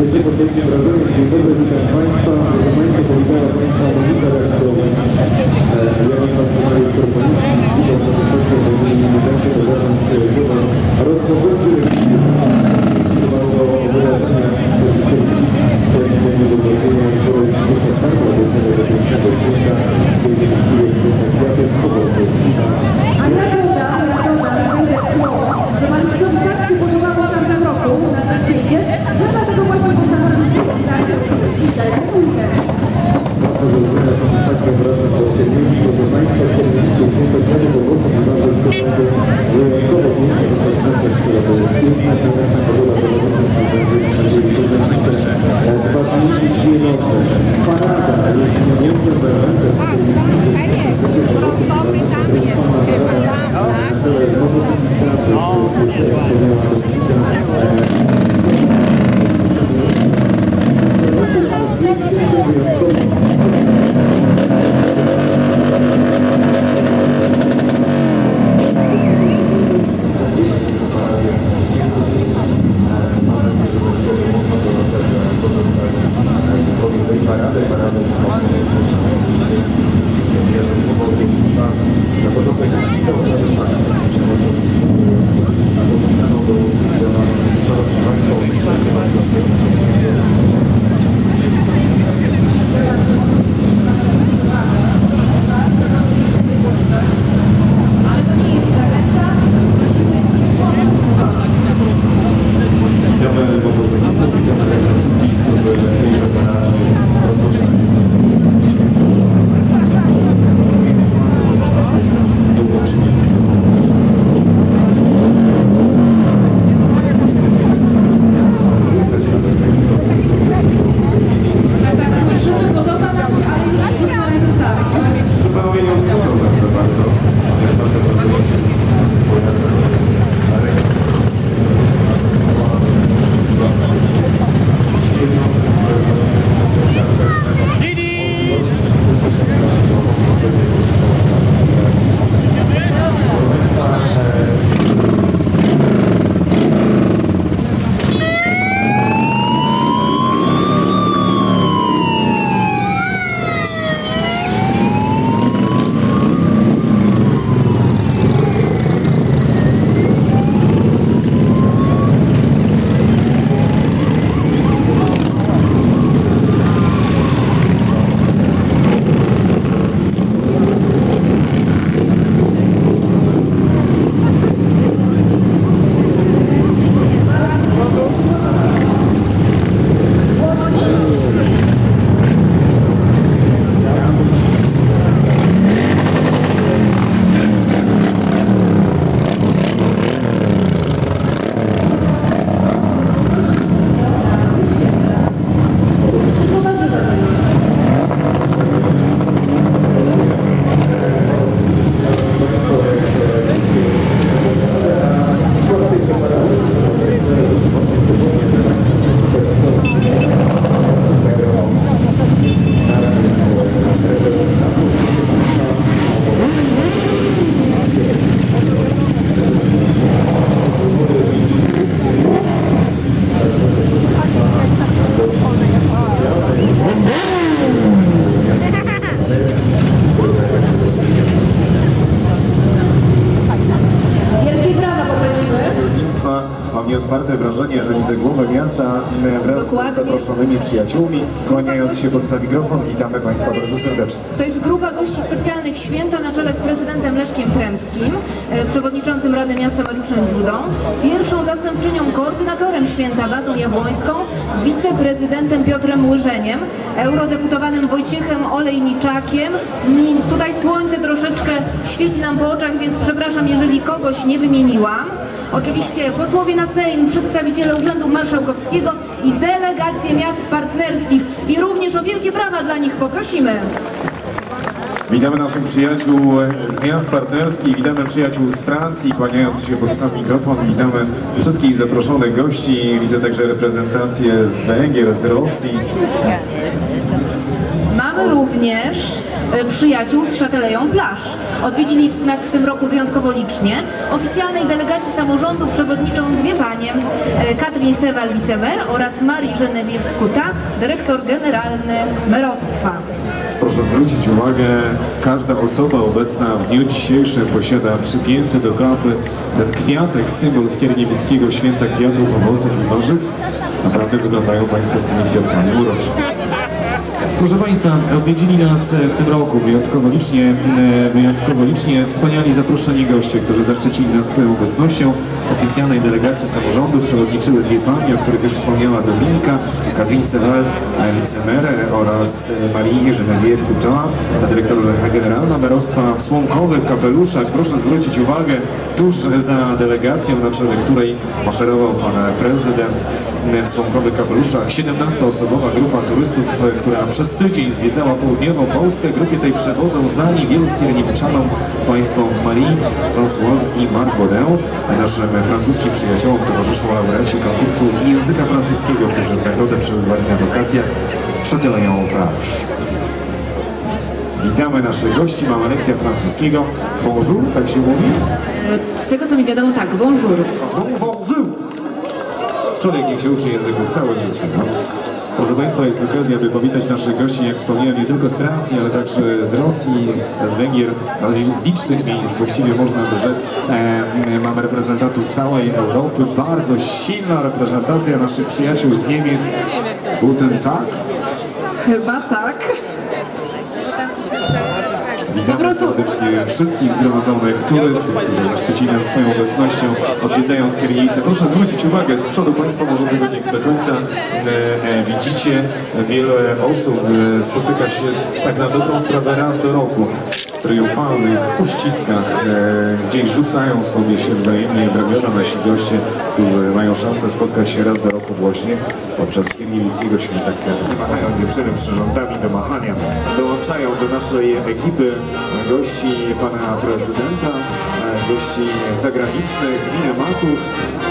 Jeśli potrzebnie wrażenie, dziękuję witam Państwa, proszę Państwa, powitałem Państwa monitor reaktowy. Ja mam Pan Scenariusz Korponicki, witam satysfakcję w ogóle nie zawsze do zadań. Rozpoczęcie chyba do wyrażenia serwisowej terminu do zrobienia, do pięknego w chwili święta kwiatek, শ্রমিক przyjaciółmi. Kłaniając się pod sam mikrofon, witamy Państwa bardzo serdecznie. To jest grupa gości specjalnych święta na czele z prezydentem Leszkiem Trębskim, e, przewodniczącym Rady Miasta Mariuszem Dziudą, pierwszą zastępczynią koordynatorem święta Badą Jabłońską, wiceprezydentem Piotrem Łyżeniem, eurodeputowanym Wojciechem Olejniczakiem. Mi tutaj słońce troszeczkę świeci nam po oczach, więc przepraszam, jeżeli kogoś nie wymieniłam. Oczywiście posłowie na Sejm, przedstawiciele Urzędu Marszałkowskiego i delegacje miast partnerskich i również o wielkie brawa dla nich poprosimy. Witamy naszych przyjaciół z miast partnerskich, witamy przyjaciół z Francji, kłaniając się pod sam mikrofon, witamy wszystkich zaproszonych gości, widzę także reprezentację z Węgier, z Rosji. Mamy również e, przyjaciół z Szateleją Plaż. Odwiedzili nas w tym roku wyjątkowo licznie. Oficjalnej delegacji samorządu przewodniczą dwie panie, e, Katrin Sewal, wicemer oraz Marii Genevieve Kuta, dyrektor generalny merostwa. Proszę zwrócić uwagę, każda osoba obecna w dniu dzisiejszym posiada przypięty do klapy ten kwiatek, symbol Skierniewickiego Święta Kwiatów, Owoców i Warzyw. Naprawdę wyglądają Państwo z tymi kwiatkami uroczo. Proszę Państwa, odwiedzili nas e, w tym roku wyjątkowo licznie, e, wyjątkowo licznie wspaniali zaproszeni goście, którzy zaszczycili nas swoją obecnością. Oficjalnej delegacji samorządu przewodniczyły dwie panie, o których już wspomniała Dominika, Katrin Sewal, e, wicemer oraz Marii Genevieve Kuczoła, dyrektor generalna merostwa w Słomkowych Kapeluszach. Proszę zwrócić uwagę, tuż za delegacją, na czele której maszerował pan prezydent w Słomkowych Kapeluszach, 17-osobowa grupa turystów, e, która przez tydzień zwiedzała południową Polskę. Grupie tej przewodzą znani wielu skierniewiczanom państwo Marie, Françoise i Marc Baudin. Naszym francuskim przyjaciołom towarzyszą laureaci konkursu języka francuskiego, którzy w nagrodę przebywali na wakacjach Châtelaillon Plage. Witamy naszych gości, mamy lekcja francuskiego. Bonjour, tak się mówi? E, Z tego co mi wiadomo, tak, bonjour. Bonjour! Człowiek niech się uczy języków całe życie. No. Proszę Państwa, jest okazja, by powitać naszych gości, jak wspomniałem, nie tylko z Francji, ale także z Rosji, z Węgier, no, z licznych miejsc, właściwie można by rzec. E, mamy reprezentantów całej Europy, bardzo silna reprezentacja naszych przyjaciół z Niemiec. Guten Tag. Chyba tak. Witamy prostu- serdecznie wszystkich zgromadzonych turystów, którzy zaszczycili nas swoją obecnością, odwiedzają Skierniewice. Proszę zwrócić uwagę, z przodu Państwo może tego nie do końca e, e, widzicie, wiele osób e, spotyka się tak na dobrą sprawę raz do roku triumfalnych uściskach, e, gdzieś rzucają sobie się wzajemnie ramiona nasi goście, którzy mają szansę spotkać się raz do roku właśnie podczas Skierniewickiego Święta Kwiatów. Machają dziewczyny przyrządami do machania. Dołączają do naszej ekipy gości pana prezydenta, e, gości zagranicznych, minemaków,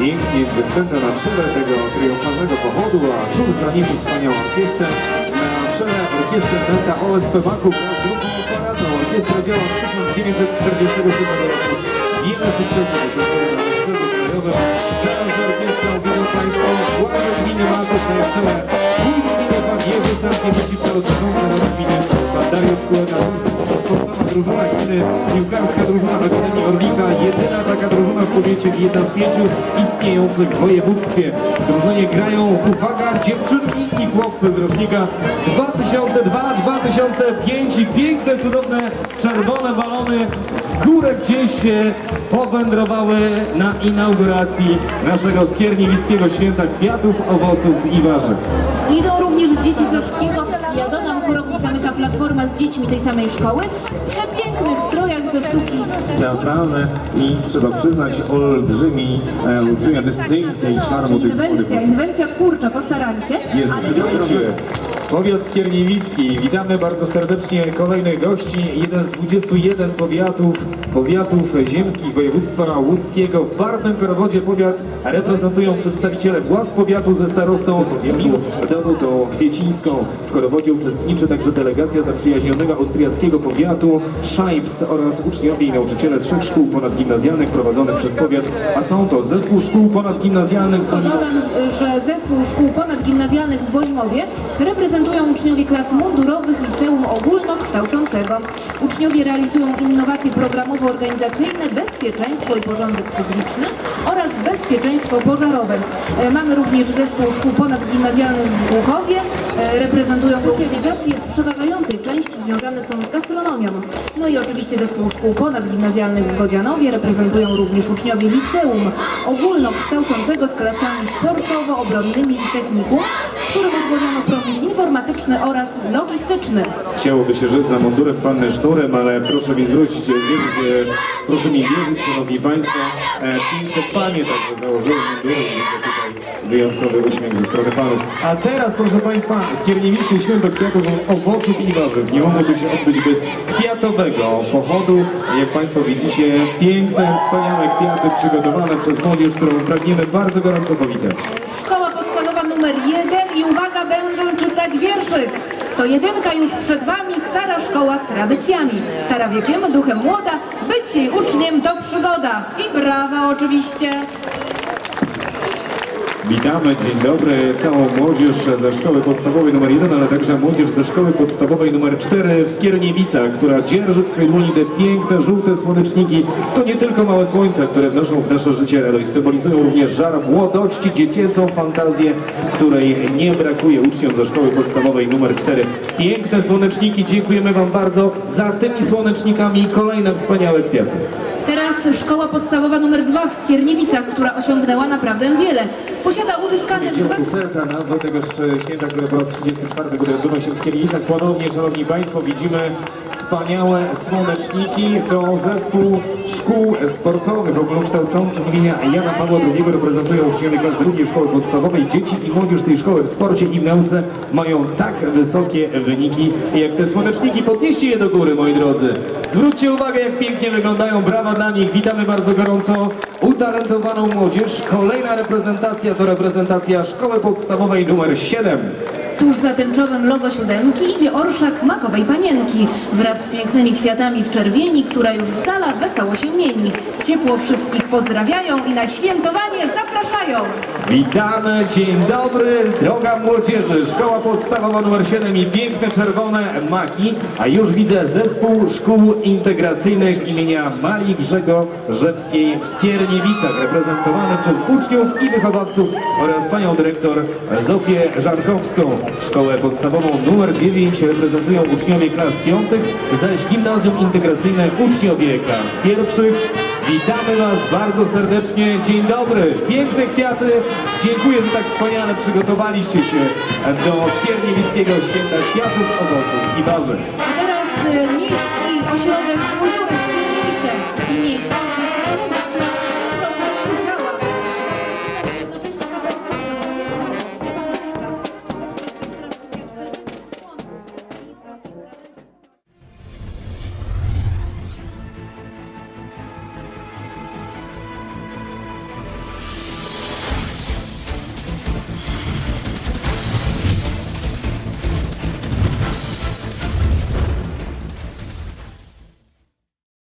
pięknie dziewczęta na czele tego triumfalnego pochodu, a tuż za nimi wspaniała orkiestra. Na czele orkiesternenta OSP Baku wraz z grupą Operato. Orkiestra działa od 1947 roku. Wiele sukcesów osiągnęła na Zaraz za orkiestrą widzą Państwo władze gminy Maków na ich czele. Wójt gminy Pan Jerzy Stankiewicz i przewodniczący Rady Gminy Dariusz Kuleta. Sportowa drużyna gminy, piłkarska drużyna Akademii Orlika. Jedyna taka drużyna w powiecie jedna z pięciu istniejących w województwie. W drużynie grają, uwaga, dziewczynki i chłopcy z rocznika 2002-2005 i piękne, cudowne, czerwone balony w górę gdzieś się powędrowały na inauguracji naszego Skierniewickiego Święta Kwiatów, Owoców i Warzyw. Idą również dzieci ze wszystkiego. Ja dodam, Chorowic zamyka platforma z dziećmi tej samej szkoły w przepięknych strojach ze sztuki. Teatralne i trzeba przyznać olbrzymi, e, olbrzymia i czarmu tych Inwencja, inwencja twórcza, postarali się. Jest ale. Powiat Skierniewicki. Witamy bardzo serdecznie kolejnych gości. Jeden z 21 powiatów, powiatów ziemskich województwa łódzkiego. W barwnym korowodzie powiat reprezentują przedstawiciele władz powiatu ze starostą Danutą Kwiecińską. W korowodzie uczestniczy także delegacja zaprzyjaźnionego austriackiego powiatu Szajbs oraz uczniowie i nauczyciele trzech szkół ponadgimnazjalnych prowadzonych przez powiat, a są to zespół szkół ponadgimnazjalnych dodam, że zespół szkół ponadgimnazjalnych w Bolimowie reprezentują uczniowie klas mundurowych Liceum Ogólnokształcącego. Uczniowie realizują innowacje programowo-organizacyjne, bezpieczeństwo i porządek publiczny oraz bezpieczeństwo pożarowe. E, Mamy również zespół szkół ponadgimnazjalnych w Głuchowie. E, Reprezentują go specjalizacje w przeważającej części związane są z gastronomią. No i oczywiście zespół szkół ponadgimnazjalnych w Godzianowie reprezentują również uczniowie liceum ogólnokształcącego z klasami sportowo-obronnymi i technikum, w którym utworzono profil informatyczny oraz logistyczny. Chciałoby się rzec za mundurem panny sznurem, ale proszę mi zwrócić, zwierzyć, e, proszę mi wierzyć, szanowni państwo, e, piękne panie także założyły mundury, tutaj wyjątkowy uśmiech ze strony panów. A teraz, proszę państwa, Skierniewickie Święto Kwiatów, Owoców i Warzyw nie mogłoby się odbyć bez kwiatowego pochodu. Jak państwo widzicie, piękne, wspaniałe kwiaty przygotowane przez młodzież, którą pragniemy bardzo gorąco powitać. Numer jeden i uwaga, będę czytać wierszyk. To jedynka już przed Wami, stara szkoła z tradycjami. Stara wiekiem, duchem młoda, być jej uczniem to przygoda. I brawa oczywiście. Witamy, dzień dobry, całą młodzież ze szkoły podstawowej nr 1, ale także młodzież ze szkoły podstawowej nr 4 w Skierniewicach, która dzierży w swojej dłoni te piękne, żółte słoneczniki. To nie tylko małe słońce, które wnoszą w nasze życie radość, symbolizują również żar młodości, dziecięcą fantazję, której nie brakuje uczniom ze szkoły podstawowej nr 4. Piękne słoneczniki, dziękujemy Wam bardzo za tymi słonecznikami kolejne wspaniałe kwiaty. Teraz szkoła podstawowa nr 2 w Skierniewicach, która osiągnęła naprawdę wiele. Posiada uzyskane dwa... Serca nazwę tego święta, które po raz 34 który odbywa się w Skierniewicach. Ponownie, Szanowni Państwo, widzimy wspaniałe słoneczniki. To zespół szkół sportowych ogólnokształcących imienia Jana Pawła II reprezentują uczniowie klas drugiej szkoły podstawowej. Dzieci i młodzież tej szkoły w sporcie i w nauce mają tak wysokie wyniki jak te słoneczniki. Podnieście je do góry, moi drodzy. Zwróćcie uwagę, jak pięknie wyglądają. Brawa dla nich. Witamy bardzo gorąco utalentowaną młodzież. Kolejna reprezentacja to reprezentacja szkoły podstawowej numer 7. Tuż za tęczowym logo siódemki idzie orszak makowej panienki wraz z pięknymi kwiatami w czerwieni, która już z dala wesoło się mieni. Ciepło wszystkich pozdrawiają i na świętowanie zapraszają. Witamy, dzień dobry, droga młodzieży, szkoła podstawowa numer 7 i piękne czerwone maki, a już widzę zespół szkół integracyjnych imienia Marii Grzegorzewskiej w Skierniewicach, reprezentowany przez uczniów i wychowawców oraz panią dyrektor Zofię Żarkowską. Szkołę podstawową numer 9 reprezentują uczniowie klas piątych, zaś gimnazjum integracyjne uczniowie klas pierwszych. Witamy Was bardzo serdecznie. Dzień dobry. Piękne kwiaty. Dziękuję, że tak wspaniale przygotowaliście się do Skierniewickiego Święta Kwiatów, Owoców i Warzyw. A teraz e, Miejski Ośrodek Kultury